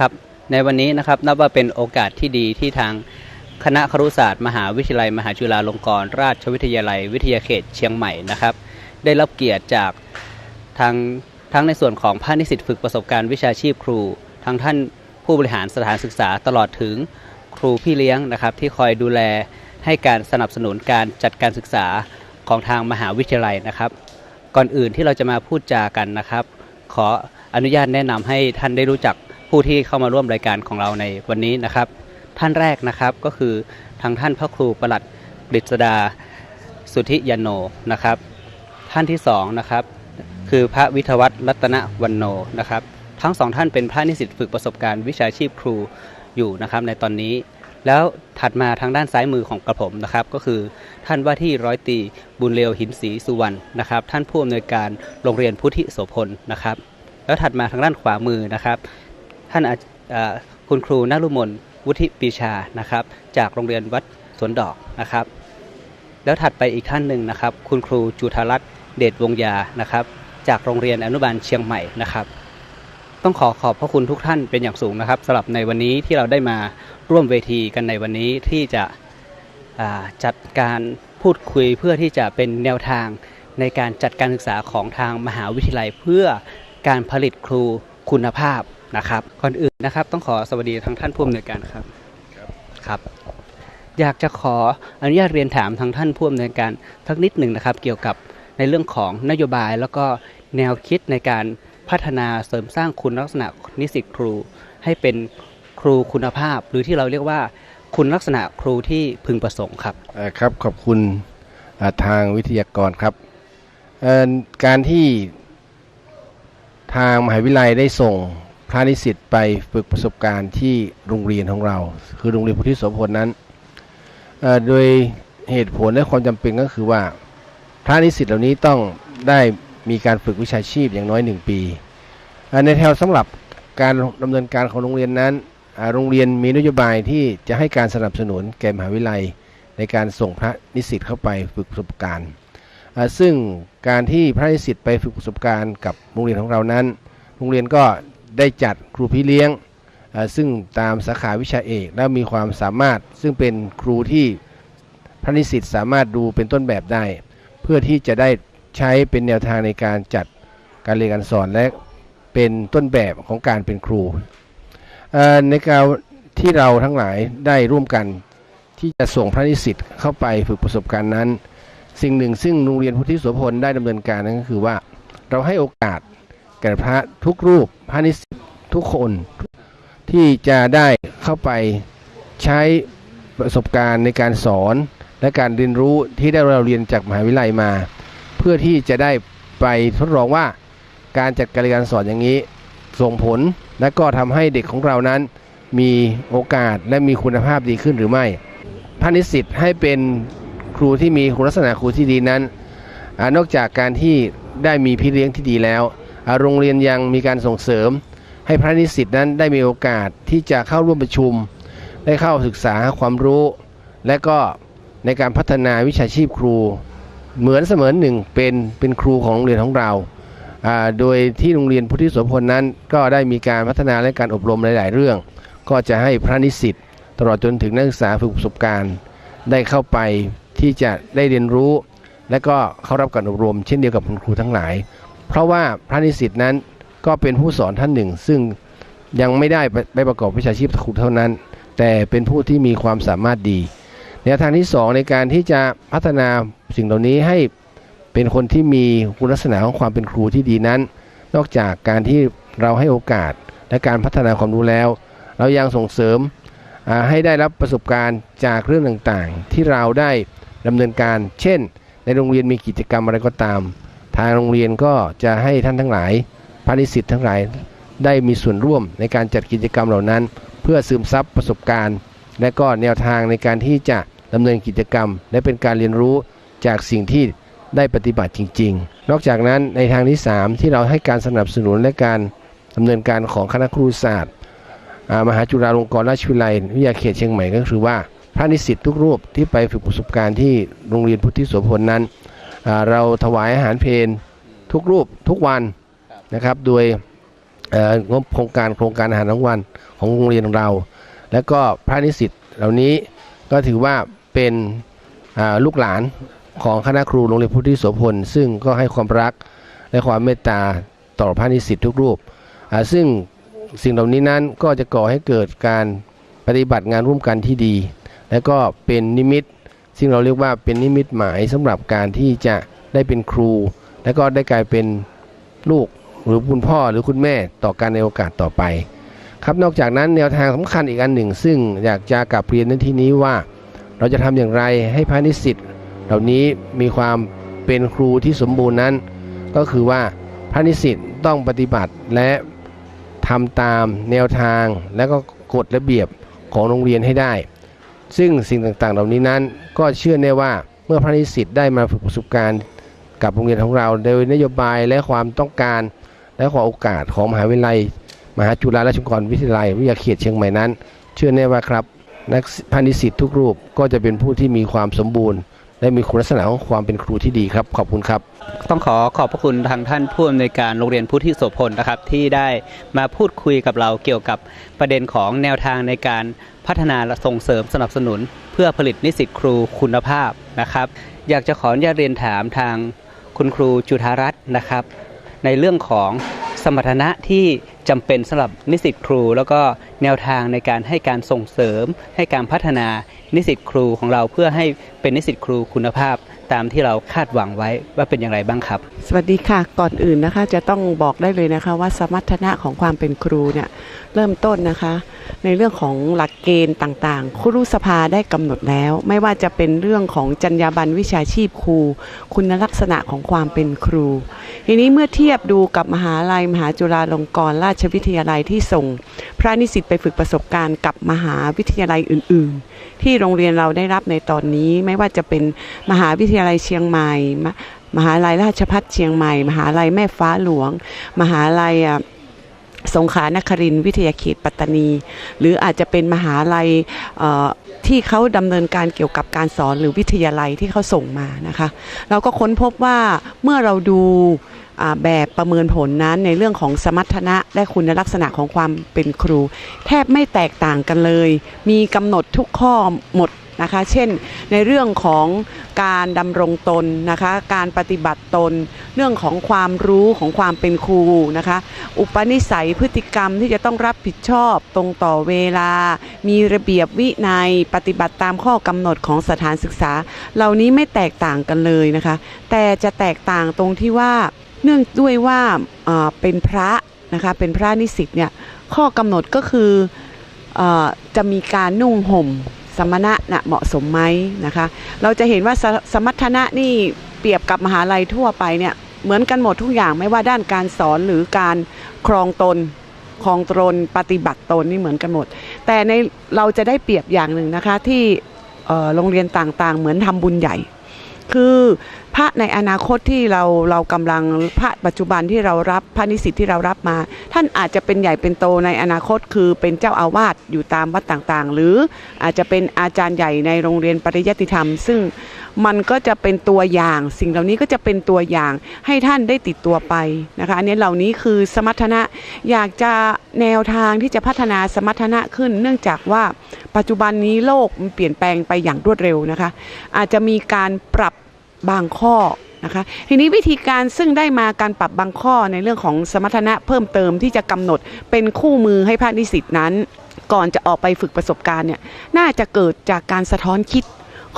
ครับ ในวันนี้นะครับนับว่าเป็นโอกาสที่ดีที่ทางคณะครุศาสตร์ มหาวิทยาลัย มหาจุฬาลงกรณราชวิทยาลัย วิทยาเขตเชียงใหม่นะครับ ได้รับเกียรติจากทางทั้งในส่วนของภาคนิสิตฝึกประสบการณ์วิชาชีพครูทางท่านผู้บริหารสถานศึกษาตลอดถึงครูพี่เลี้ยงนะครับ ที่คอยดูแลให้การสนับสนุนการจัดการศึกษาของทางมหาวิทยาลัยนะครับ ก่อนอื่นที่เราจะมาพูดจากันนะครับ ขออนุญาตแนะนำให้ท่านได้รู้จัก ผู้ที่เข้ามาร่วมรายการของเราในวันนี้นะครับ ท่านแรกนะครับก็คือทางท่านพระครูประหลัดกฤษดาสุธิยานโนนะครับ ท่านที่สองนะครับคือพระวิทวัฒน์รัตนวันโนนะครับ ทั้งสองท่านเป็นพระนิสิตฝึกประสบการณ์วิชาชีพครูอยู่นะครับในตอนนี้ แล้วถัดมาทางด้านซ้ายมือของกระผมนะครับ ก็คือท่านว่าที่ร้อยตีบุญเร็วหินศรีสุวรรณนะครับ ท่านผู้อำนวยการโรงเรียนพุทธิโสพลนะครับ แล้วถัดมาทางด้านขวามือนะครับ ท่านคุณครูนรุมนวุฒิปีชานะครับ จากโรงเรียนวัดสวนดอกนะครับ แล้วถัดไปอีกท่านหนึ่งนะครับ คุณครูจุธารัตน์เดชวงยานะครับ จากโรงเรียนอนุบาลเชียงใหม่นะครับ ต้องขอขอบพระคุณทุกท่านเป็นอย่างสูงนะครับสำหรับในวันนี้ที่เราได้มาร่วมเวทีกันในวันนี้ที่จะจัดการพูดคุยเพื่อที่จะเป็นแนวทางในการจัดการศึกษาของทางมหาวิทยาลัยเพื่อการผลิตครูคุณภาพ นะครับก่อนอื่นนะครับต้องขอสวัสดีทางท่านผู้อำนวยการครับครับอยากจะขออนุญาตเรียนถามทางท่านผู้อำนวยการสักนิดหนึ่งนะครับ เกี่ยวกับในเรื่องของนโยบายแล้วก็แนวคิดในการพัฒนาเสริมสร้างคุณลักษณะนิสิตครู ให้เป็นครูคุณภาพ หรือที่เราเรียกว่าคุณลักษณะครูที่พึงประสงค์ครับเอ่อครับขอบคุณอ่าทางวิทยากรครับเอ่อการที่ทางมหาวิทยาลัยได้ส่ง พระนิสิตไปฝึกประสบการณ์ที่โรงเรียนของเรา คือโรงเรียนพุทธิโสพลนั้นโดยเหตุผลและความจำเป็นก็คือว่า พระนิสิตเหล่านี้ต้องได้มีการฝึกวิชาชีพอย่างน้อยหนึ่งปี ในแถวสำหรับการดำเนินการของโรงเรียนนั้น โรงเรียนมีนโยบายที่จะให้การสนับสนุนแก่มหาวิทยาลัย ในการส่งพระนิสิตเข้าไปฝึกประสบการณ์ ซึ่งการที่พระนิสิตไปฝึกประสบการณ์กับโรงเรียนของเรานั้น โรงเรียนก็ ได้จัดครูพี่เลี้ยง ซึ่งตามสาขาวิชาเอก และมีความสามารถซึ่งเป็นครูที่พระนิสิตสามารถดูเป็นต้นแบบได้ เพื่อที่จะได้ใช้เป็นแนวทางในการจัดการเรียนการสอนและเป็นต้นแบบของการเป็นครูในการที่เราทั้งหลายได้ร่วมกันที่จะส่งพระนิสิตเข้าไปฝึกประสบการณ์นั้น สิ่งหนึ่งซึ่งโรงเรียนพุทธิโสพลได้ดำเนินการนั่นก็คือว่า เราให้โอกาส แก่พระทุกรูปพระนิสิตทุกคนที่จะได้เข้าไปใช้ประสบการณ์ในการสอนและการเรียนรู้ที่ได้เราเรียนจากมหาวิทยาลัยมา เพื่อที่จะได้ไปทดลองว่าการจัดการเรียนสอนอย่างนี้ส่งผลและก็ทำให้เด็กของเรานั้นมีโอกาสและมีคุณภาพดีขึ้นหรือไม่พระนิสิตให้เป็นครูที่มีคุณลักษณะครูที่ดีนั้นอนอกจากการที่ได้มีพี่เลี้ยงที่ดีแล้ว โรงเรียนยังมีการส่งเสริม ให้พระนิสิตนั้นได้มีโอกาสที่จะเข้าร่วมประชุม ได้เข้าศึกษาความรู้ และก็ในการพัฒนาวิชาชีพครู เหมือนเสมือนหนึ่งเป็นเป็นครูของโรงเรียนของเรา โดยที่โรงเรียนพุทธิโสพลนั้น ก็ได้มีการพัฒนาและการอบรมหลาย ๆ เรื่อง ก็จะให้พระนิสิตตลอดจนถึงนักศึกษาฝึกประสบการณ์ ได้เข้าไปที่จะได้เรียนรู้ และก็เข้ารับการอบรมเช่นเดียวกับคุณครูทั้งหลาย เพราะว่าพระนิสิตนั้นก็เป็นผู้สอนท่านหนึ่ง ซึ่งยังไม่ได้ไปประกอบวิชาชีพครูเท่านั้น แต่เป็นผู้ที่มีความสามารถดีแนวทางที่สองในการที่จะพัฒนาสิ่งเหล่านี้ให้เป็นคนที่มีคุณลักษณะของความเป็นครูที่ดีนั้น นอกจากการที่เราให้โอกาสและการพัฒนาความรู้แล้ว เรายังส่งเสริมให้ได้รับประสบการณ์จากเรื่องต่างๆ ที่เราได้ดำเนินการ เช่น ในโรงเรียนมีกิจกรรมอะไรก็ตาม ทางโรงเรียนก็จะให้ท่านทั้งหลายพาณิสิตทั้งหลายได้มีส่วนร่วมในการจัดกิจกรรมเหล่านั้น เพื่อซึมซับประสบการณ์ และก็แนวทางในการที่จะดำเนินกิจกรรม และเป็นการเรียนรู้จากสิ่งที่ได้ปฏิบัติจริง ๆ นอกจากนั้นในทางที่ 3 ที่เราให้การสนับสนุนและการดำเนินการของคณะครูศาสตร์มหาจุฬาลงกรณราชวิทยาลัยวิทยาเขตเชียงใหม่ก็คือว่าพระนิสิตทุกรูปที่ไปฝึกประสบการณ์ที่โรงเรียนพุทธิโสพลนั้น เราถวายอาหารเพลทุกรูปทุกวันนะครับ โดยเอ่องบโครงการโครงการอาหารกลางวันของโรงเรียนของเรา แล้วก็พระนิสิตเหล่านี้ก็ถือว่าเป็นอ่าลูกหลานของคณะครูโรงเรียนพุทธิโสพลซึ่งก็ให้ความรักและความเมตตาต่อพระนิสิตทุกรูปอ่าซึ่งสิ่งเหล่านี้นั้นก็จะก่อให้เกิดการปฏิบัติงานร่วมกันที่ดี และก็เป็นนิมิต ซึ่งเราเรียกว่าเป็นนิมิตหมายสำหรับการที่จะได้เป็นครู และก็ได้กลายเป็นลูกหรือคุณพ่อหรือคุณแม่ต่อการในโอกาสต่อไป ครับนอกจากนั้นแนวทางสำคัญอีกอันหนึ่ง ซึ่งอยากจะกลับเรียนในที่นี้ว่า เราจะทำอย่างไรให้พระนิสิตเหล่านี้มีความเป็นครูที่สมบูรณ์นั้น ก็คือว่าพระนิสิตต้องปฏิบัติและทำตามแนวทางและก็กฎระเบียบของโรงเรียนให้ได้ ซึ่งสิ่งต่างๆ เหล่านี้นั้น ก็เชื่อแน่ว่าเมื่อพระนิสิตได้มาฝึกประสบการณ์กับโรงเรียนของเราโดยนโยบายและความต้องการ และความโอกาสของมหาวิทยาลัย มหาจุฬาราชลงกรณ์วิทยาลัยวิทยาเขตเชียงใหม่นั้น เชื่อแน่ว่าครับนักพานิสิตทุกรูปก็จะเป็นผู้ที่มีความสมบูรณ์ และมีคุณลักษณะของความเป็นครูที่ดีครับ ขอบคุณครับ ต้องขอขอบพระคุณทางท่านผู้อำนวยการโรงเรียนพุทธิโสพลนะครับ ที่ได้มาพูดคุยกับเราเกี่ยวกับประเด็นของแนวทางในการ พัฒนาและส่งเสริมสนับสนุน เพื่อผลิตนิสิตครูคุณภาพนะครับ อยากจะขออนุญาตเรียนถามทางคุณครูจุธารัตน์นะครับ ในเรื่องของสมรรถนะที่จำเป็นสำหรับนิสิตครู แล้วก็แนวทางในการให้การส่งเสริม ให้การพัฒนานิสิตครูของเราเพื่อให้เป็นนิสิตครูคุณภาพ ตามที่เราคาดหวังไว้ว่าเป็นอย่างไรบ้างครับ สวัสดีค่ะ ก่อนอื่นนะคะจะต้องบอกได้เลยนะคะว่าสมรรถนะของความเป็นครูเนี่ยเริ่มต้นนะคะ ในเรื่องของหลักเกณฑ์ต่างๆ ครูสภาได้กำหนดแล้ว ไม่ว่าจะเป็นเรื่องของจรรยาบรรณวิชาชีพครู คุณลักษณะของความเป็นครู ทีนี้เมื่อเทียบดูกับมหาลัยมหาจุฬาลงกรณราชวิทยาลัยที่ส่ง พระนิสิตไปฝึกประสบการณ์กับมหาวิทยาลัยอื่น ๆ ที่โรงเรียนเราได้รับในตอนนี้ไม่ว่าจะเป็นมหาวิทยาลัยเชียงใหม่มมหาลัยราชพัฒเชียงใหม่ มหาลัยแม่ฟ้าหลวง มหาลัยสงขลานครินวิทยาเขตปัตตานี หรืออาจจะเป็นมหาลัยที่เขาดำเนินการเกี่ยวกับการสอนหรือวิทยาลัยที่เขาส่งมานะคะ เราก็ค้นพบว่าเมื่อเราดู แบบประเมินผลนั้นในเรื่องของสมรรถนะและคุณลักษณะของความเป็นครู แทบไม่แตกต่างกันเลย มีกำหนดทุกข้อหมดนะคะเช่นในเรื่องของการดำรงตนนะคะการปฏิบัติตน เรื่องของความรู้ของความเป็นครูนะคะอุปนิสัยพฤติกรรมที่จะต้องรับผิดชอบตรงต่อเวลา มีระเบียบวินัย ปฏิบัติตามข้อกำหนดของสถานศึกษา เหล่านี้ไม่แตกต่างกันเลยนะคะแต่จะแตกต่างตรงที่ว่า เนื่องด้วยว่าเป็นพระนะคะเป็นพระนิสิตเนี่ยข้อกำหนดก็คืออจะมีการนุ่งห่มสมณะนะเหมาะสมไหมนะคะเราจะเห็นว่าสสมรรถนะนี่เปรียบกับมหาลัยทั่วไปเนี่ยเหมือนกันหมดทุกอย่างไม่ว่าด้านการสอนหรือการครองตนครองตนปฏิบัติตนนี่เหมือนกันหมด แต่ในเราจะได้เปรียบอย่างหนึ่งนะคะที่โรงเรียนต่างๆ เหมือนทำบุญใหญ่ คือพระในอนาคตที่เราเรากำลังพระปัจจุบันที่เรารับพระนิสิตที่เรารับมา ท่านอาจจะเป็นใหญ่เป็นโตในอนาคตคือเป็นเจ้าอาวาสอยู่ตามวัดต่างๆ หรืออาจจะเป็นอาจารย์ใหญ่ในโรงเรียนปริยัติธรรม ซึ่งมันก็จะเป็นตัวอย่างสิ่งเหล่านี้ก็จะเป็นตัวอย่างให้ท่านได้ติดตัวไปนะคะอันนี้เหล่านี้คือสมรรถนะอยากจะแนวทางที่จะพัฒนาสมรรถนะขึ้น เนื่องจากว่าปัจจุบันนี้โลกมันเปลี่ยนแปลงไปอย่างรวดเร็วนะคะ อาจจะมีการปรับ บางข้อนะคะทีนี้วิธีการซึ่งได้มาการปรับบางข้อในเรื่องของสมรรถนะเพิ่มเติมที่จะกำหนดเป็นคู่มือให้ภาคนิสิตนั้น ก่อนจะออกไปฝึกประสบการณ์เนี่ยน่าจะเกิดจากการสะท้อนคิด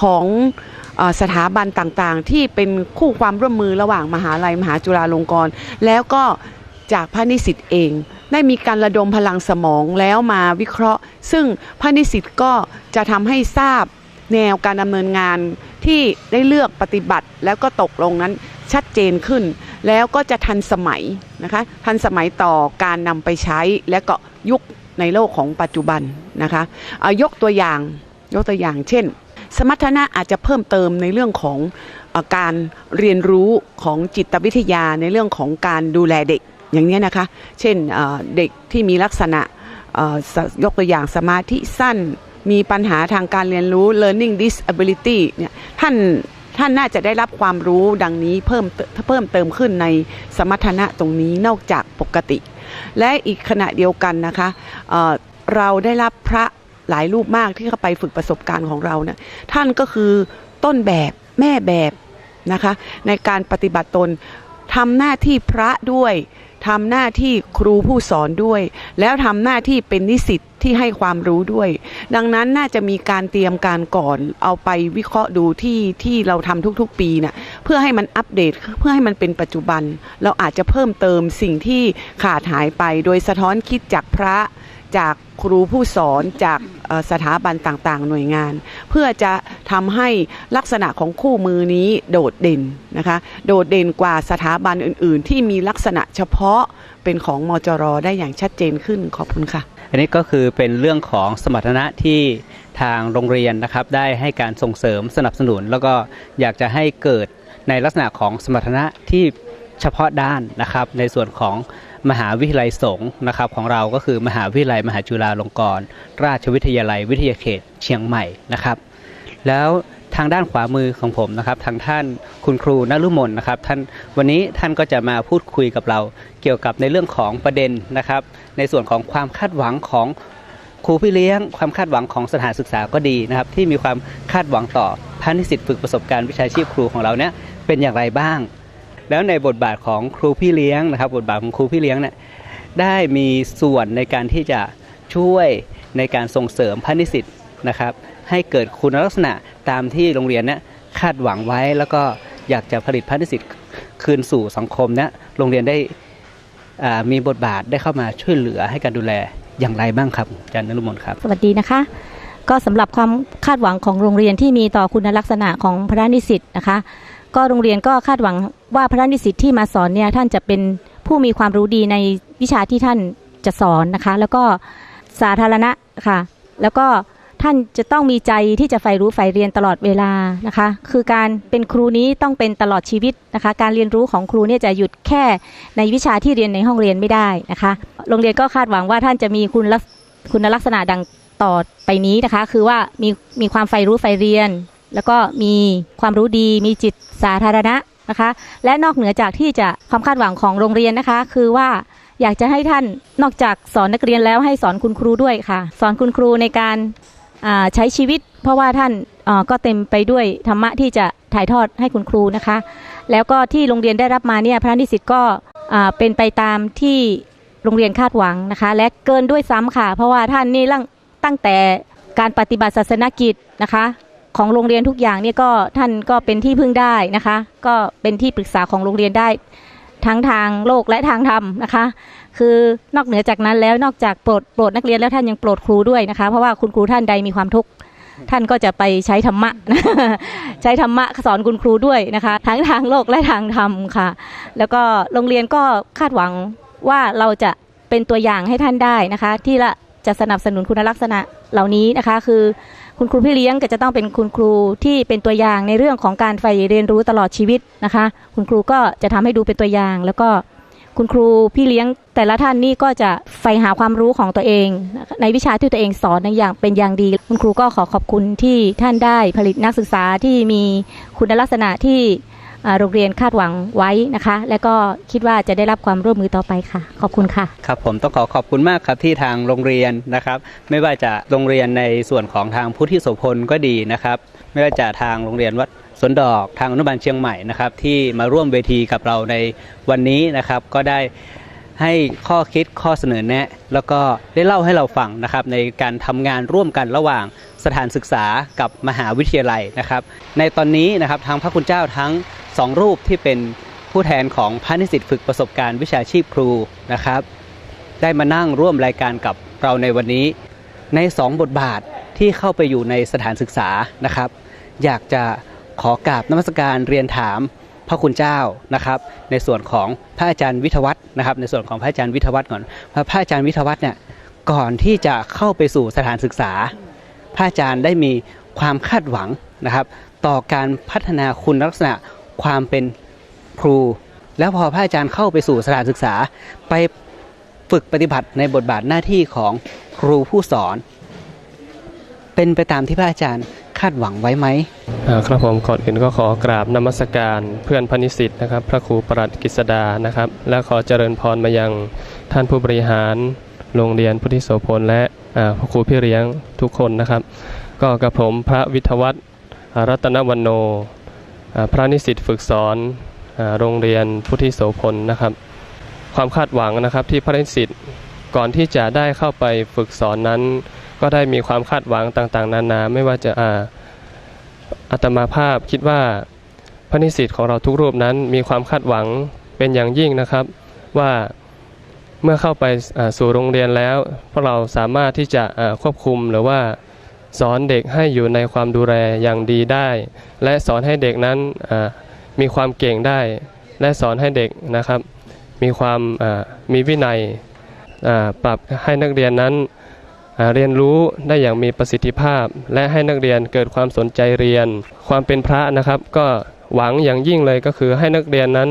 ของสถาบันต่างๆ ที่เป็นคู่ความร่วมมือระหว่างมหาลัยมหาจุฬาลงกรณ์แล้วก็จากภาคนิสิตเอง ได้มีการระดมพลังสมองแล้วมาวิเคราะห์ ซึ่งภาคนิสิตก็จะทำให้ทราบ แนวการดำเนินงานที่ได้เลือกปฏิบัติแล้วก็ตกลงนั้นชัดเจนขึ้น แล้วก็จะทันสมัยนะคะทันสมัยต่อการนำไปใช้และก็ยุคในโลกของปัจจุบันนะคะเอายกตัวอย่างยกตัวอย่างเช่น สมรรถนะอาจจะเพิ่มเติมในเรื่องของอการเรียนรู้ของจิตวิทยาในเรื่องของการดูแลเด็กอย่างนี้นะคะ เช่นเด็กที่มีลักษณะยกตัวอย่างสมาธิสั้น มีปัญหาทางการเรียนรู้ learning disability เนี่ยท่านท่านน่าจะได้รับความรู้ดังนี้เพิ่มเพิ่มเติมขึ้นในสมรรถนะตรงนี้นอกจากปกติ และอีกขณะเดียวกันนะคะเเราได้รับพระหลายรูปมากที่เข้าไปฝึกประสบการณ์ของเราเนี่ยท่านก็คือต้นแบบแม่แบบนะคะในการปฏิบัติตนทำหน้าที่พระด้วยทำหน้าที่ครูผู้สอนด้วย แล้วทำหน้าที่เป็นนิสิต ที่ให้ความรู้ด้วย ดังนั้นน่าจะมีการเตรียมการก่อนเอาไปวิเคราะห์ดูที่ที่เราทำทุกๆ ปีน่ะเพื่อให้มันอัปเดตเพื่อให้มันเป็นปัจจุบัน เราอาจจะเพิ่มเติมสิ่งที่ขาดหายไปโดยสะท้อนคิดจากพระจากครูผู้สอนจากสถาบันต่างๆ หน่วยงาน เพื่อจะทำให้ลักษณะของคู่มือนี้โดดเด่นนะคะโดดเด่นกว่าสถาบันอื่น ๆ ที่มีลักษณะเฉพาะเป็นของมจรได้อย่างชัดเจนขึ้นขอบคุณค่ะ อันนี้ก็คือเป็นเรื่องของสมรรถนะที่ทางโรงเรียนนะครับ ได้ให้การส่งเสริมสนับสนุน แล้วก็อยากจะให้เกิดในลักษณะของสมรรถนะที่เฉพาะด้านนะครับ ในส่วนของมหาวิทยาลัยสงฆ์นะครับของเราก็คือมหาวิทยาลัยมหาจุฬาลงกรณราชวิทยาลัยวิทยาเขตเชียงใหม่นะครับ แล้ว ทางด้านขวามือของผมนะครับ ทางท่านคุณครูนฤมลนะครับ ท่านวันนี้ท่านก็จะมาพูดคุยกับเรา เกี่ยวกับในเรื่องของประเด็นนะครับ ในส่วนของความคาดหวังของครูพี่เลี้ยง ความคาดหวังของสถานศึกษาก็ดีนะครับ ที่มีความคาดหวังต่อพานิสิตฝึกประสบการณ์วิชาชีพครูของเราเนี่ยเป็นอย่างไรบ้าง แล้วในบทบาทของครูพี่เลี้ยงนะครับ บทบาทของครูพี่เลี้ยงเนี่ยได้มีส่วนในการที่จะช่วยในการส่งเสริมพานิสิตนะครับ ให้เกิดคุณลักษณะตามที่โรงเรียนเนี่ยคาดหวังไว้ แล้วก็อยากจะผลิตพานิสิตคืนสู่สังคมเนี่ยโรงเรียนได้มีบทบาทได้เข้ามาช่วยเหลือให้การดูแลอย่างไรบ้างครับอาจารย์นรุมนครับ สวัสดีนะคะ ก็สำหรับความคาดหวังของโรงเรียนที่มีต่อคุณลักษณะของพระนิสิตนะคะ ก็โรงเรียนก็คาดหวังว่าพระนิสิตที่มาสอนเนี่ยท่านจะเป็นผู้มีความรู้ดีในวิชาที่ท่านจะสอนนะคะ แล้วก็สาธารณะค่ะ แล้วก็ ท่านจะต้องมีใจที่จะใฝ่รู้ใฝ่เรียนตลอดเวลานะคะ คือการเป็นครูนี้ต้องเป็นตลอดชีวิตนะคะ การเรียนรู้ของครูเนี่ยจะหยุดแค่ในวิชาที่เรียนในห้องเรียนไม่ได้นะคะ โรงเรียนก็คาดหวังว่าท่านจะมีคุณลักษคุณลักษณะดังต่อไปนี้นะคะ คือว่ามีมีความใฝ่รู้ใฝ่เรียน แล้วก็มีความรู้ดีมีจิตสาธารณะนะคะ และนอกเหนือจากที่จะความคาดหวังของโรงเรียนนะคะ คือว่าอยากจะให้ท่านนอกจากสอนนักเรียนแล้วให้สอนคุณครูด้วยค่ะ สอนคุณครูในการ ใช้ชีวิต เพราะว่าท่านก็เต็มไปด้วยธรรมะที่จะถ่ายทอดให้คุณครูนะคะ แล้วก็ที่โรงเรียนได้รับมาเนี่ยพระนิสิตก็เป็นไปตามที่โรงเรียนคาดหวังนะคะ และเกินด้วยซ้ำค่ะ เพราะว่าท่านนี่ตั้งตั้งแต่การปฏิบัติศาสนกิจนะคะ ของโรงเรียนทุกอย่างเนี่ยก็ท่านก็เป็นที่พึ่งได้นะคะ ก็เป็นที่ปรึกษาของโรงเรียนได้ทั้งทางโลกและทางธรรมนะคะ คือนอกเหนือจากนั้นแล้วนอกจากโปรดโปรดนักเรียนแล้วท่านยังโปรดครูด้วยนะคะ เพราะว่าคุณครูท่านใดมีความทุกข์ท่านก็จะไปใช้ธรรมะ ใช้ธรรมะสอนคุณครูด้วยนะคะทั้งทางโลกและทางธรรมค่ะ แล้วก็โรงเรียนก็คาดหวังว่าเราจะเป็นตัวอย่างให้ท่านได้นะคะ ที่ละจะสนับสนุนคุณลักษณะเหล่านี้นะคะ คือคุณครูพี่เลี้ยงก็จะต้องเป็นคุณครูที่เป็นตัวอย่างในเรื่องของการใฝ่เรียนรู้ตลอดชีวิตนะคะ คุณครูก็จะทำให้ดูเป็นตัวอย่าง แล้วก็ คุณครูพี่เลี้ยงแต่ละท่านนี่ก็จะใฝ่หาความรู้ของตัวเอง ในวิชาที่ตัวเองสอนในอย่างเป็นอย่างดี คุณครูก็ขอขอบคุณที่ท่านได้ผลิตนักศึกษาที่มีคุณลักษณะที่โรงเรียนคาดหวังไว้นะคะ และก็คิดว่าจะได้รับความร่วมมือต่อไปค่ะ ขอบคุณค่ะ ครับผมต้องขอขอบคุณมากครับที่ทางโรงเรียนนะครับ ไม่ว่าจะโรงเรียนในส่วนของทางพุทธิโสพลก็ดีนะครับ ไม่ว่าจะทางโรงเรียนวัด สวนดอกทางอนุบาลเชียงใหม่นะครับที่มาร่วมเวทีกับเราในวันนี้นะครับ ก็ได้ให้ข้อคิดข้อเสนอแนะ แล้วก็ได้เล่าให้เราฟังนะครับในการทำงานร่วมกันระหว่างสถานศึกษากับมหาวิทยาลัยนะครับ ในตอนนี้นะครับทางพระคุณเจ้าทั้งสองรูปที่เป็นผู้แทนของพระนิสิตฝึกประสบการณ์วิชาชีพครูนะครับ ได้มานั่งร่วมรายการกับเราในวันนี้ ในสองบทบาทที่เข้าไปอยู่ในสถานศึกษานะครับ อยากจะ ขอกราบนมัสการเรียนถามพระคุณเจ้านะครับ ในส่วนของพระอาจารย์วิทวัฒนะครับ ในส่วนของพระอาจารย์วิทวัฒก่อนพระอาจารย์วิทวัฒเนี่ยก่อนที่จะเข้าไปสู่สถานศึกษา พระอาจารย์ได้มีความคาดหวังนะครับ ต่อการพัฒนาคุณลักษณะความเป็นครู แล้วพอพระอาจารย์เข้าไปสู่สถานศึกษา ไปฝึกปฏิบัติในบทบาทหน้าที่ของครูผู้สอน เป็นไปตามที่พระอาจารย์ คาดหวังไว้ไหมครับผมก่อนอื่นก็ขอกราบนมัสการเพื่อนพนิสิตนะครับ พระครูประดกฤษดานะครับ และขอเจริญพรมายังท่านผู้บริหารโรงเรียนพุทธิโสพลและพระครูพี่เลี้ยงทุกคนนะครับ ก็กับผมพระวิทวัฒน์อ่ารัตนวันโน พระนิสิตฝึกสอนอโรงเรียนพุทธิโสพลนะครับ ความคาดหวังนะครับที่พระนิสิตก่อนที่จะได้เข้าไปฝึกสอนนั้น ก็ได้มีความคาดหวังต่างๆ นานาไม่ว่าจะอาอาตมาภาพคิดว่าพระนิสิตของเราทุกรูปนั้นมีความคาดหวังเป็นอย่างยิ่งนะครับ ว่าเมื่อเข้าไปสู่โรงเรียนแล้วพวกเราสามารถที่จะควบคุมหรือว่าสอนเด็กให้อยู่ในความดูแลอย่างดีได้ และสอนให้เด็กนั้นมีความเก่งได้ และสอนให้เด็กนะครับ มีความมีวินัยปรับให้นักเรียนนั้น เรียนรู้ได้อย่างมีประสิทธิภาพ และให้นักเรียนเกิดความสนใจเรียน ความเป็นพระนะครับ ก็หวังอย่างยิ่งเลยก็คือให้นักเรียนนั้น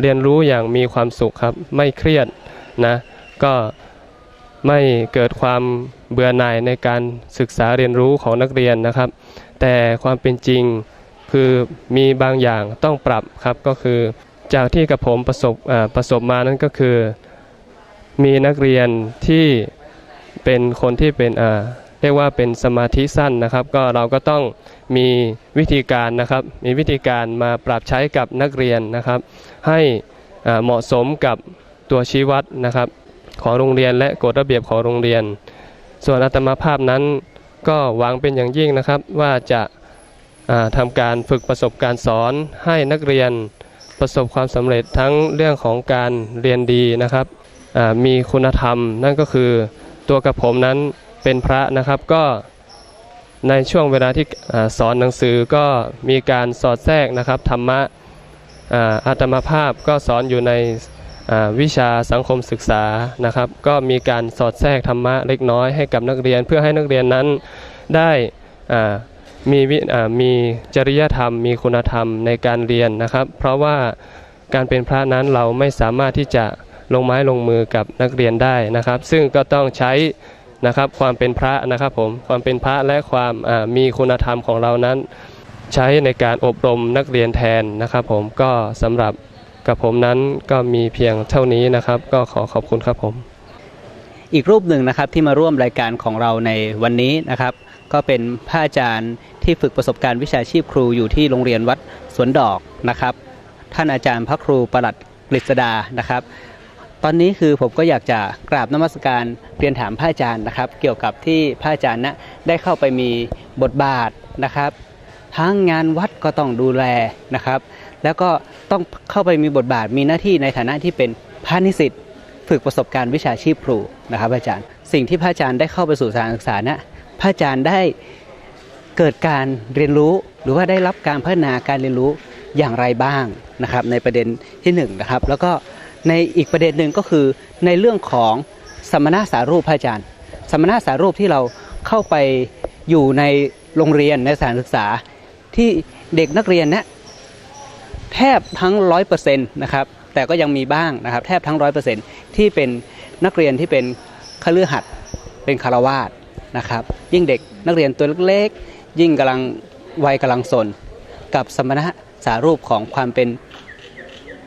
เรียนรู้อย่างมีความสุขครับ ไม่เครียดนะก็ไม่เกิดความเบื่อหน่ายในการศึกษาเรียนรู้ของนักเรียนนะครับ แต่ความเป็นจริงคือมีบางอย่างต้องปรับครับก็คือ จากที่กับผมประสบประสบมานั้นก็คือ มีนักเรียนที่ เป็นคนที่เป็นเรียกว่าเป็นสมาธิสั้นนะครับ ก็เราก็ต้องมีวิธีการนะครับ มีวิธีการมาปรับใช้กับนักเรียนนะครับ ให้เหมาะสมกับตัวชี้วัดนะครับ ของโรงเรียนและกฎระเบียบของโรงเรียน ส่วนอาตมาภาพนั้นก็หวังเป็นอย่างยิ่งนะครับ ว่าจะาทำาการฝึกประสบการณ์สอนให้นักเรียนประสบความสำเร็จทั้งเรื่องของการเรียนดีนะครับมีคุณธรรมนั่นก็คือ ตัวกับผมนั้นเป็นพระนะครับก็ในช่วงเวลาที่สอนหนังสือก็มีการสอดแทรกนะครับธรรมะอาตมาภาพก็สอนอยู่ในวิชาสังคมศึกษานะครับ ก็มีการสอดแทรกธรรมะเล็กน้อยให้กับนักเรียน เพื่อให้นักเรียนนั้นได้มีวิมีจริยธรรม มีคุณธรรมในการเรียนนะครับ เพราะว่าการเป็นพระนั้นเราไม่สามารถที่จะ ลงไม้ลงมือกับนักเรียนได้นะครับ ซึ่งก็ต้องใช้นะครับความเป็นพระนะครับผมความเป็นพระและความมีคุณธรรมของเรานั้น ใช้ในการอบรมนักเรียนแทนนะครับ ผมก็สำหรับกับผมนั้นก็มีเพียงเท่านี้นะครับ ก็ขอขอบคุณครับผม อีกรูปหนึ่งนะครับที่มาร่วมรายการของเราในวันนี้นะครับ ก็เป็นพระอาจารย์ที่ฝึกประสบการณ์วิชาชีพครูอยู่ที่โรงเรียนวัดสวนดอกนะครับ ท่านอาจารย์พระครูประหลัดกฤษดานะครับ ตอนนี้คือผมก็อยากจะกราบนมัสการเรียนถามพระอาจารย์นะครับ เกี่ยวกับที่พระอาจารย์นะได้เข้าไปมีบทบาทนะครับ ทั้งงานวัดก็ต้องดูแลนะครับ แล้วก็ต้องเข้าไปมีบทบาทมีหน้าที่ในฐานะที่เป็นพระนิสิตฝึกประสบการณ์วิชาชีพครูนะครับอาจารย์ สิ่งที่พระอาจารย์ได้เข้าไปสู่สถานศึกษานะพระอาจารย์ได้เกิดการเรียนรู้หรือว่าได้รับการพัฒนาการเรียนรู้อย่างไรบ้างนะครับ ในประเด็นที่หนึ่งนะครับแล้วก็ ในอีกประเด็นหนึ่งก็คือในเรื่องของสมณะสารูปพระอาจารย์ สมณะสารูปที่เราเข้าไปอยู่ในโรงเรียนในสถานศึกษาที่เด็กนักเรียนเนะแทบทั้งร้อยเปอร์เซ็นต์นะครับแต่ก็ยังมีบ้างนะครับ แทบทั้งร้อยเปอร์เซ็นต์ที่เป็นนักเรียนที่เป็นคฤหัสถ์เป็นคารวาสนะครับยิ่งเด็กนักเรียนตัวเล็กๆ ยิ่งกำลังวัยกำลังสนกับสมณะสารูปของความเป็น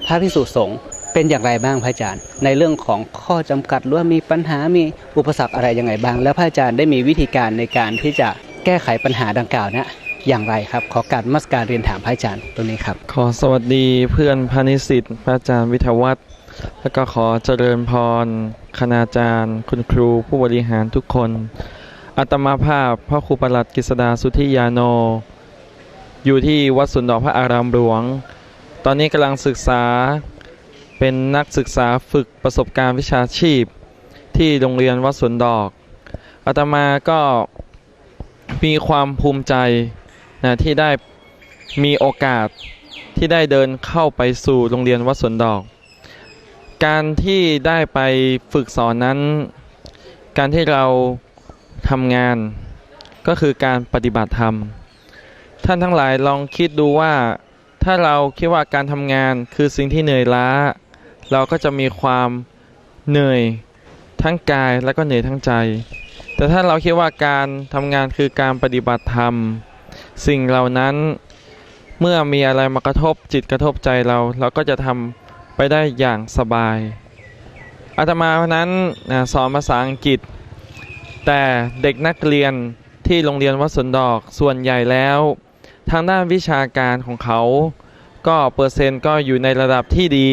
พระพิสุสงฆ์ เป็นอย่างไรบ้างพระอาจารย์ ในเรื่องของข้อจำกัดหรือว่ามีปัญหามีอุปสรรคอะไรยังไงบ้าง แล้วพระอาจารย์ได้มีวิธีการในการที่จะแก้ไขปัญหาดังกล่าวนะอย่างไรครับ ขอการมัสการเรียนถามพระอาจารย์ตรงนี้ครับ ขอสวัสดีเพื่อนพานิสิตพระอาจารย์วิทยวัฒน์แล้วก็ขอเจริญพรคณาจารย์ คุณครูผู้บริหารทุกคนอาตมาภาพพ่อครูประหลัดกฤษดาสุธิยาโน อยู่ที่วัดสุนดอกพระอารามหลวง ตอนนี้กำลังศึกษา เป็นนักศึกษาฝึกประสบการณ์วิชาชีพ ที่โรงเรียนวัดสวนดอกอาตมาก็มีความภูมิใจนะที่ได้มีโอกาสที่ได้เดินเข้าไปสู่โรงเรียนวัดสวนดอก การที่ได้ไปฝึกสอนนั้น การที่เราทำงานก็คือการปฏิบัติธรรม ท่านทั้งหลายลองคิดดูว่า ถ้าเราคิดว่าการทำงานคือสิ่งที่เหนื่อยล้า เราก็จะมีความเหนื่อยทั้งกายและก็เหนื่อยทั้งใจ แต่ถ้าเราคิดว่าการทำงานคือการปฏิบัติธรรม สิ่งเหล่านั้นเมื่อมีอะไรมากระทบจิตกระทบใจเรา เราก็จะทำไปได้อย่างสบายอาตมานั้นสอนภาษาอังกฤษ แต่เด็กนักเรียนที่โรงเรียนวัดสนดอกส่วนใหญ่แล้ว ทางด้านวิชาการของเขา ก็เปอร์เซ็นต์ก็อยู่ในระดับที่ดี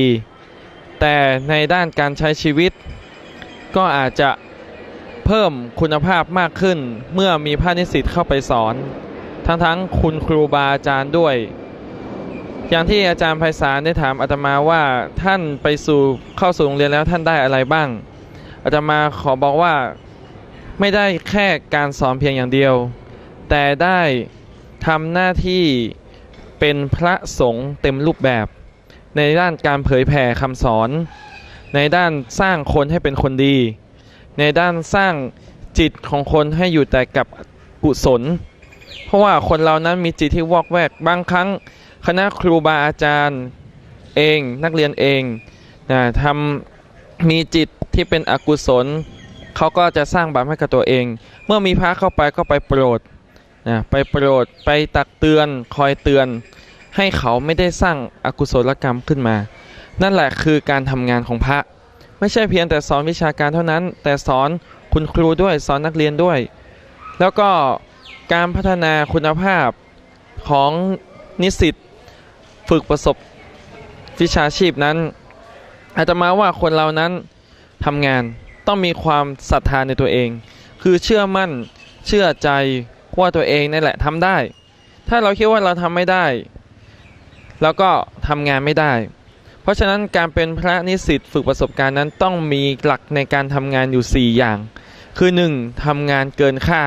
แต่ในด้านการใช้ชีวิต ก็อาจจะเพิ่มคุณภาพมากขึ้น เมื่อมีพระนิสิตเข้าไปสอน ทั้งทั้งคุณครูบาอาจารย์ด้วย อย่างที่อาจารย์ไพศาลได้ถามอาตมาว่าท่านไปสู่เข้าสู่โรงเรียนแล้วท่านได้อะไรบ้าง อาตมาขอบอกว่าไม่ได้แค่การสอนเพียงอย่างเดียว แต่ได้ทำหน้าที่เป็นพระสงฆ์เต็มรูปแบบ ในด้านการเผยแผ่คำสอน ในด้านสร้างคนให้เป็นคนดี ในด้านสร้างจิตของคนให้อยู่แต่กับกุศล เพราะว่าคนเรานั้นมีจิตที่วอกแวกบางครั้ง คณะครูบาอาจารย์เองนักเรียนเองนะทำมีจิตที่เป็นอกุศลเขาก็จะสร้างบาปให้กับตัวเอง เมื่อมีพระเข้าไปก็ไปโปรดนะไปโปรดไปตักเตือนคอยเตือน ให้เขาไม่ได้สร้างอากุศลกรรมขึ้นมา นั่นแหละคือการทำงานของพระ ไม่ใช่เพียงแต่สอนวิชาการเท่านั้น แต่สอนคุณครูด้วยสอนนักเรียนด้วย แล้วก็การพัฒนาคุณภาพของนิสิตฝึกประสบวิชาชีพนั้น อาจจะมาว่าคนเรานั้นทำงานต้องมีความศรัทธาในตัวเอง คือเชื่อมั่นเชื่อใจว่าตัวเองนั่นแหละทำได้ ถ้าเราคิดว่าเราทำไม่ได้ แล้วก็ทำงานไม่ได้ เพราะฉะนั้นการเป็นพระนิสิตฝึกประสบการณ์นั้นต้องมีหลักในการทำงานอยู่ 4 อย่าง คือ 1. ทำงานเกินค่า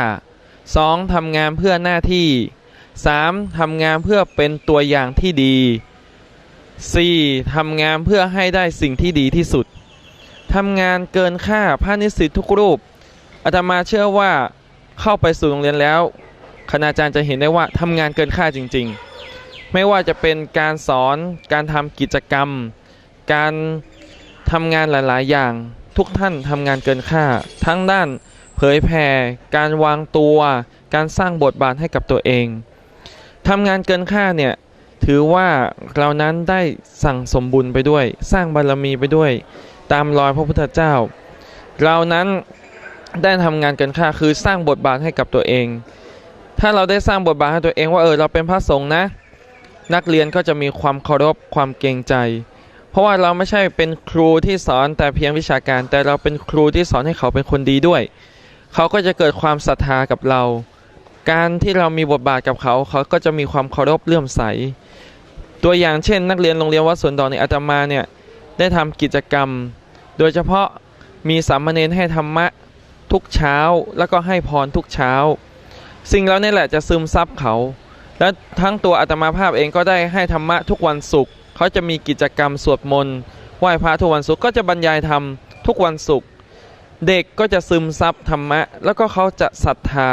2. ทำงานเพื่อหน้าที่ 3. ทำงานเพื่อเป็นตัวอย่างที่ดี 4. ทำงานเพื่อให้ได้สิ่งที่ดีที่สุดทำงานเกินค่าพระนิสิตทุกรูปอาตมาเชื่อว่าเข้าไปสู่โรงเรียนแล้ว คณาจารย์จะเห็นได้ว่าทำงานเกินค่าจริง ๆ ไม่ว่าจะเป็นการสอนการทำกิจกรรม การทำงานหลาย ๆ อย่าง ทุกท่านทำงานเกินค่า ทั้งด้านเผยแผ่ การวางตัว การสร้างบทบาทให้กับตัวเองทำงานเกินค่าเนี่ยถือว่าเรานั้นได้สั่งสมบุญไปด้วย สร้างบารมีไปด้วย ตามรอยพระพุทธเจ้า เรานั้นได้ทำงานเกินค่าคือสร้างบทบาทให้กับตัวเอง ถ้าเราได้สร้างบทบาทให้ตัวเองว่าเออเราเป็นพระสงฆ์นะ นักเรียนก็จะมีความเคารพความเกรงใจ เพราะว่าเราไม่ใช่เป็นครูที่สอนแต่เพียงวิชาการ แต่เราเป็นครูที่สอนให้เขาเป็นคนดีด้วย เขาก็จะเกิดความศรัทธากับเรา การที่เรามีบทบาทกับเขา เขาก็จะมีความเคารพเลื่อมใส ตัวอย่างเช่น นักเรียนโรงเรียนวัดสวนดอกในอาตมาเนี่ยได้ทำกิจกรรม โดยเฉพาะมีสามเณรให้ธรรมะทุกเช้า แล้วก็ให้พรทุกเช้า สิ่งเหล่านี้แหละจะซึมซับเขา และทั้งตัวอาตมาภาพเองก็ได้ให้ธรรมะทุกวันศุกร์เขาจะมีกิจกรรมสวดมนต์ไหว้พระทุกวันศุกร์ก็จะบรรยายธรรมทุกวันศุกร์เด็กก็จะซึมซับธรรมะ แล้วก็เขาจะศรัทธา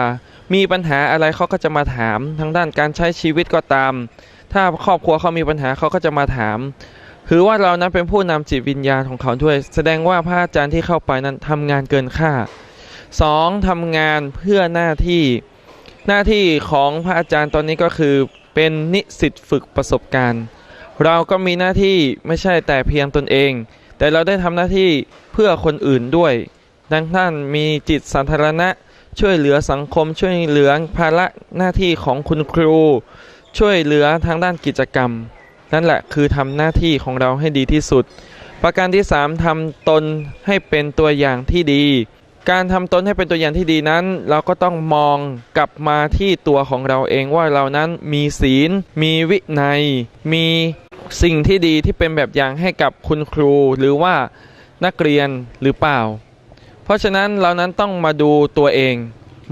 มีปัญหาอะไรเขาก็จะมาถาม ทางด้านการใช้ชีวิตก็ตาม ถ้าครอบครัวเขามีปัญหาเขาก็จะมาถามถือว่าเรานั้นเป็นผู้นำจิตวิญญาณของเขาด้วย แสดงว่าพระอาจารย์ที่เข้าไปนั้นทำงานเกินค่า 2. ทำงานเพื่อหน้าที่ หน้าที่ของพระอาจารย์ตอนนี้ก็คือเป็นนิสิตฝึกประสบการณ์ เราก็มีหน้าที่ไม่ใช่แต่เพียงตนเอง แต่เราได้ทำหน้าที่เพื่อคนอื่นด้วย ดังนั้นมีจิตสาธารณะ ช่วยเหลือสังคมช่วยเหลือภาระหน้าที่ของคุณครู ช่วยเหลือทางด้านกิจกรรม นั่นแหละคือทำหน้าที่ของเราให้ดีที่สุด ประการที่ 3ทำตนให้เป็นตัวอย่างที่ดี การทำตนให้เป็นตัวอย่างที่ดีนั้น เราก็ต้องมองกลับมาที่ตัวของเราเองว่าเรานั้นมีศีล มีวินัย มีสิ่งที่ดีที่เป็นแบบอย่างให้กับคุณครู หรือว่านักเรียนหรือเปล่า เพราะฉะนั้นเรานั้นต้องมาดูตัวเอง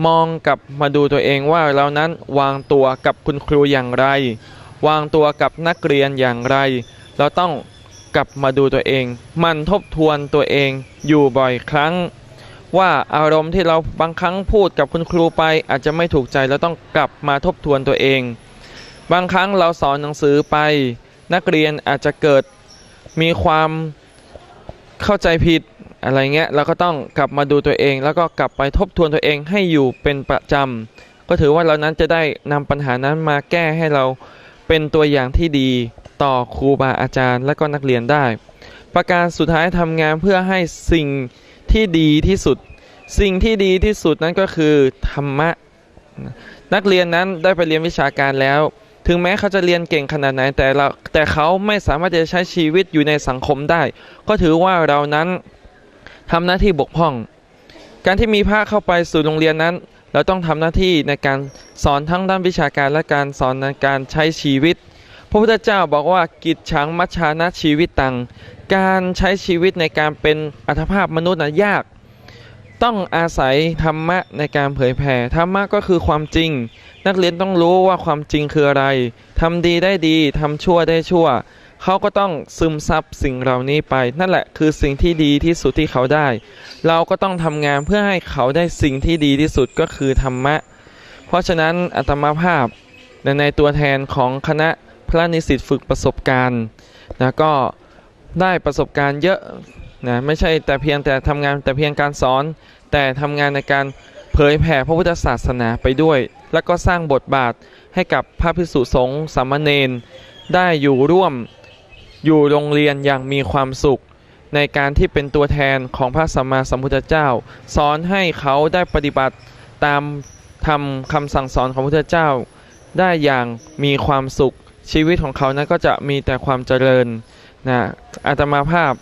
มองกลับมาดูตัวเองว่าเรานั้นวางตัวกับคุณครูอย่างไร วางตัวกับนักเรียนอย่างไร เราต้องกลับมาดูตัวเอง มันทบทวนตัวเองอยู่บ่อยครั้ง ว่าอารมณ์ที่เราบางครั้งพูดกับคุณครูไป อาจจะไม่ถูกใจเราต้องกลับมาทบทวนตัวเอง บางครั้งเราสอนหนังสือไป นักเรียนอาจจะเกิดมีความเข้าใจผิดอะไรเงี้ยเราก็ต้องกลับมาดูตัวเอง แล้วก็กลับไปทบทวนตัวเองให้อยู่เป็นประจำก็ถือว่าเรานั้นจะได้นำปัญหานั้นมาแก้ให้เราเป็นตัวอย่างที่ดีต่อครูบาอาจารย์ และก็นักเรียนได้ ประการสุดท้ายทำงานเพื่อให้สิ่ง ที่ดีที่สุด สิ่งที่ดีที่สุดนั้นก็คือธรรมะ นักเรียนนั้นได้ไปเรียนวิชาการแล้ว ถึงแม้เขาจะเรียนเก่งขนาดไหนแต่เราแต่เขาไม่สามารถจะใช้ชีวิตอยู่ในสังคมได้ ก็ถือว่าเรานั้นทำหน้าที่บกพร่อง การที่มีพระเข้าไปสู่โรงเรียนนั้น เราต้องทำหน้าที่ในการสอนทั้งด้านวิชาการและการสอนในการใช้ชีวิต พระพุทธเจ้าบอกว่ากิจฉังมัชชานะชีวิตตัง การใช้ชีวิตในการเป็นอัตภาพมนุษย์นะยาก ต้องอาศัยธรรมะในการเผยแผ่ธรรมะก็คือความจริง นักเรียนต้องรู้ว่าความจริงคืออะไรทำดีได้ดีทำชั่วได้ชั่ว เขาก็ต้องซึมซับสิ่งเหล่านี้ไป นั่นแหละคือสิ่งที่ดีที่สุดที่เขาได้ เราก็ต้องทำงานเพื่อให้เขาได้สิ่งที่ดีที่สุดก็คือธรรมะ เพราะฉะนั้นอัตมาภาพในในตัวแทนของคณะพระนิสิตฝึกประสบการณ์นะก็ ได้ประสบการณ์เยอะนะไม่ใช่แต่เพียงแต่ทำงานแต่เพียงการสอน แต่ทำงานในการเผยแผ่พระพุทธศาสนาไปด้วย แล้วก็สร้างบทบาทให้กับพระภิกษุสงฆ์สามเณรได้อยู่ร่วมอยู่โรงเรียนอย่างมีความสุข ในการที่เป็นตัวแทนของพระสัมมาสัมพุทธเจ้า สอนให้เขาได้ปฏิบัติตามทำคำสั่งสอนของพระพุทธเจ้า ได้อย่างมีความสุขชีวิตของเขานั้นก็จะมีแต่ความเจริญ นะอาตมาภาพ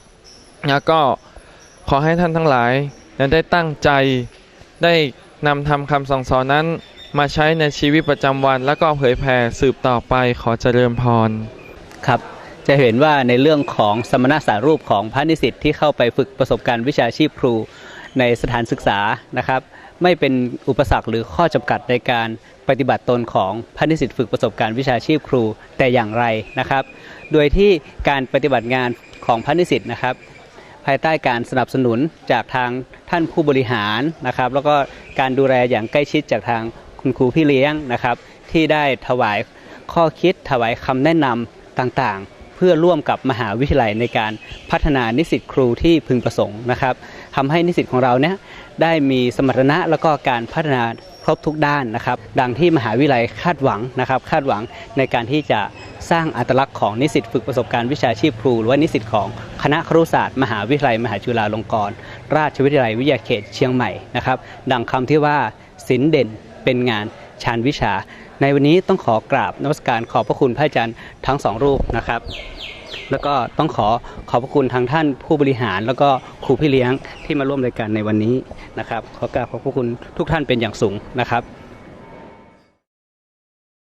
นะก็ขอให้ท่านทั้งหลายนั้นได้ตั้งใจได้นำทำคำสั่งสอนนั้น มาใช้ในชีวิตประจำวัน แล้วก็เผยแผ่สืบต่อไปขอเจริญพรครับจะเห็นว่าในเรื่องของสมณะสารูปของพระนิสิตที่เข้าไปฝึกประสบการณ์วิชาชีพครูในสถานศึกษานะครับ ไม่เป็นอุปสรรคหรือข้อจำกัดในการปฏิบัติตนของพระนิสิตฝึกประสบการณ์วิชาชีพครูแต่อย่างไรนะครับ โดยที่การปฏิบัติงานของพระนิสิตนะครับ ภายใต้การสนับสนุนจากทางท่านผู้บริหารนะครับ แล้วก็การดูแลอย่างใกล้ชิดจากทางคุณครูพี่เลี้ยงนะครับ ที่ได้ถวายข้อคิดถวายคำแนะนำต่างๆ เพื่อร่วมกับมหาวิทยาลัยในการพัฒนานิสิตครูที่พึงประสงค์นะครับทำให้นิสิตของเราเนี่ยได้มีสมรรถนะแล้วก็การพัฒนาครบทุกด้านนะครับ ดังที่มหาวิทยาลัยคาดหวังนะครับ คาดหวังในการที่จะสร้างอัตลักษณ์ของนิสิตฝึกประสบการณ์วิชาชีพครู หรือว่านิสิตของคณะครุศาสตร์ มหาวิทยาลัย มหาจุฬาลงกรณราชวิทยาลัยวิทยาเขตเชียงใหม่นะครับ ดังคำที่ว่าศิลเด่นเป็นงานชาญวิชา ในวันนี้ต้องขอกราบนมัสการขอบพระคุณพระอาจารย์ทั้งสองรูปนะครับ แล้วก็ต้องขอขอบพระคุณทางท่านผู้บริหาร แล้วก็ครูพี่เลี้ยงที่มาร่วมรายการในวันนี้นะครับ ขอกราบขอบพระคุณทุกท่านเป็นอย่างสูงนะครับ